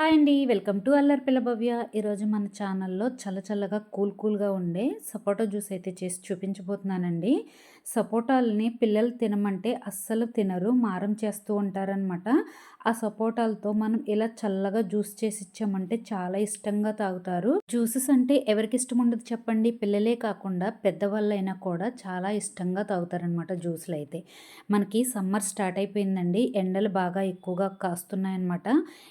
Hi అండి. Welcome to Allari పిల్లభవ్య ఈరోజు మన ఛానల్లో చల్ల చల్లగా కూల్ కూల్గా ఉండే సపోటా జ్యూస్ అయితే చేసి చూపించబోతున్నానండి. సపోటాలని పిల్లలు తినమంటే అస్సలు తినరు మారం చేస్తూ ఉంటారనమాట ఆ సపోటాలతో మనం ఇలా చల్లగా జ్యూస్ చేసి ఇచ్చామంటే చాలా ఇష్టంగా తాగుతారు. జ్యూసెస్ అంటే ఎవరికి ఇష్టం ఉండదు చెప్పండి. పిల్లలే కాకుండా పెద్దవాళ్ళైనా కూడా చాలా ఇష్టంగా తాగుతారనమాట జ్యూస్లు అయితే మనకి సమ్మర్ స్టార్ట్ అయిపోయిందండి. ఎండలు బాగా ఎక్కువగా కాస్తున్నాయన్నమాట.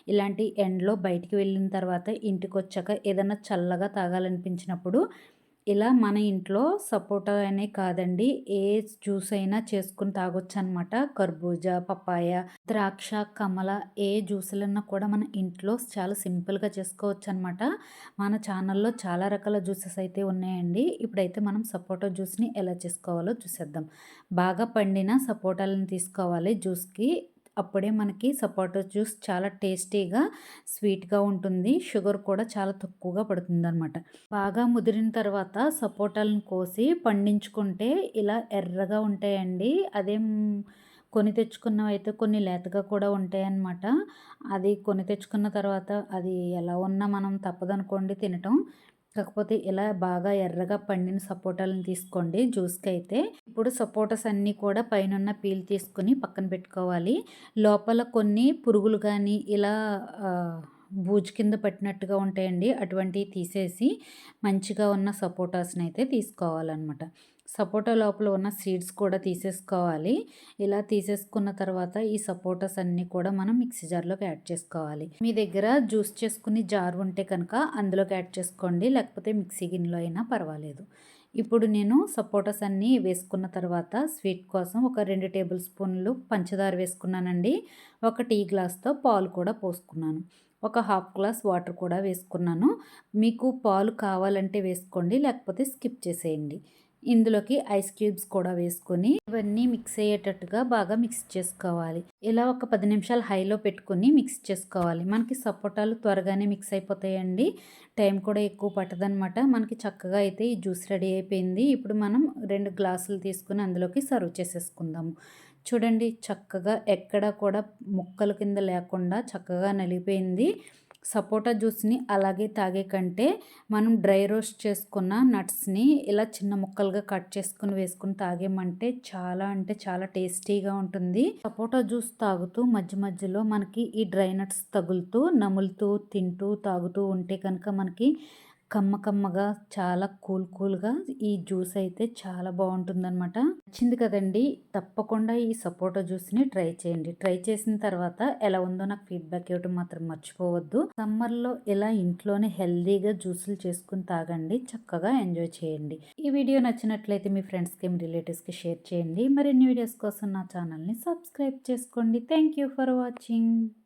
ఇలాంటి ఎండ ఎండలో బయటికి వెళ్ళిన తర్వాత ఇంటికి వచ్చాక ఏదైనా చల్లగా తాగాలనిపించినప్పుడు ఇలా మన ఇంట్లో సపోటా అనే కాదండి ఏ జ్యూస్ అయినా చేసుకుని తాగొచ్చు అనమాట కర్బూజా పపాయ ద్రాక్ష కమల ఏ జ్యూసులన్నా కూడా మన ఇంట్లో చాలా సింపుల్గా చేసుకోవచ్చు అనమాట మన ఛానల్లో చాలా రకాల జ్యూసెస్ అయితే ఉన్నాయండి. ఇప్పుడైతే మనం సపోటా జ్యూస్ని ఎలా చేసుకోవాలో చూసేద్దాం. బాగా పండిన సపోటాలను తీసుకోవాలి జ్యూస్కి. అప్పుడే మనకి సపోటా జ్యూస్ చాలా టేస్టీగా స్వీట్గా ఉంటుంది. షుగర్ కూడా చాలా తక్కువగా పడుతుంది అనమాట బాగా ముదిరిన తర్వాత సపోటాలను కోసి పండించుకుంటే ఇలా ఎర్రగా ఉంటాయండి. అదేం కొని తెచ్చుకున్నవి అయితే కొన్ని లేతగా కూడా ఉంటాయన్నమాట. అది కొని తెచ్చుకున్న తర్వాత అది ఎలా ఉన్నా మనం తప్పదనుకోండి తినటం. కాకపోతే ఇలా బాగా ఎర్రగా పండిన సపోటాలను తీసుకోండి జ్యూస్కి అయితే ఇప్పుడు సపోటాస్ అన్నీ కూడా పైన పీల్ తీసుకుని పక్కన పెట్టుకోవాలి. లోపల కొన్ని పురుగులు కానీ ఇలా బూజు కింద పట్టినట్టుగా ఉంటాయండి. అటువంటివి తీసేసి మంచిగా ఉన్న సపోటాస్ని అయితే తీసుకోవాలన్నమాట. సపోటా లోపల ఉన్న సీడ్స్ కూడా తీసేసుకోవాలి. ఇలా తీసేసుకున్న తర్వాత ఈ సపోటాస్ అన్నీ కూడా మనం మిక్సీ జార్లోకి యాడ్ చేసుకోవాలి. మీ దగ్గర జ్యూస్ చేసుకుని జార్ ఉంటే కనుక అందులోకి యాడ్ చేసుకోండి. లేకపోతే మిక్సీ గిన్నెలో అయినా పర్వాలేదు. ఇప్పుడు నేను సపోటాస్ అన్నీ వేసుకున్న తర్వాత స్వీట్ కోసం ఒక రెండు టేబుల్ స్పూన్లు పంచదార వేసుకున్నానండి. ఒక టీ గ్లాస్తో పాలు కూడా పోసుకున్నాను. ఒక హాఫ్ గ్లాస్ వాటర్ కూడా వేసుకున్నాను. మీకు పాలు కావాలంటే వేసుకోండి లేకపోతే స్కిప్ చేసేయండి. ఇందులోకి ఐస్ క్యూబ్స్ కూడా వేసుకొని ఇవన్నీ మిక్స్ అయ్యేటట్టుగా బాగా మిక్స్ చేసుకోవాలి. ఇలా ఒక పది నిమిషాలు హైలో పెట్టుకొని మిక్స్ చేసుకోవాలి. మనకి సపోటాలు త్వరగానే మిక్స్ అయిపోతాయండి. టైం కూడా ఎక్కువ పట్టదనమాట మనకి చక్కగా అయితే ఈ జ్యూస్ రెడీ అయిపోయింది. ఇప్పుడు మనం రెండు గ్లాసులు తీసుకుని అందులోకి సర్వ్ చేసేసుకుందాము. చూడండి చక్కగా ఎక్కడా కూడా ముక్కల కింద లేకుండా చక్కగా నలిగిపోయింది. సపోటా జ్యూస్ని అలాగే తాగే కంటే మనం డ్రై రోస్ట్ చేసుకున్న నట్స్ని ఇలా చిన్న ముక్కలుగా కట్ చేసుకుని వేసుకుని తాగేమంటే చాలా అంటే చాలా టేస్టీగా ఉంటుంది. సపోటా జ్యూస్ తాగుతూ మధ్య మధ్యలో మనకి ఈ డ్రై నట్స్ తగులుతూ నములుతూ తింటూ తాగుతూ ఉంటే కనుక మనకి కమ్మ కమ్మగా చాలా కూల్ కూల్గా ఈ జ్యూస్ అయితే చాలా బాగుంటుందన్నమాట. నచ్చింది కదండి. తప్పకుండా ఈ సపోటా జ్యూస్ని ట్రై చేయండి. ట్రై చేసిన తర్వాత ఎలా ఉందో నాకు ఫీడ్బ్యాక్ ఇవ్వడం మాత్రం మర్చిపోవద్దు. సమ్మర్లో ఇలా ఇంట్లోనే హెల్దీగా జ్యూసులు చేసుకుని తాగండి. చక్కగా ఎంజాయ్ చేయండి. ఈ వీడియో నచ్చినట్లయితే మీ ఫ్రెండ్స్కి మీ రిలేటివ్స్కి షేర్ చేయండి. మరిన్ని వీడియోస్ కోసం నా ఛానల్ని సబ్స్క్రైబ్ చేసుకోండి. Thank you for watching.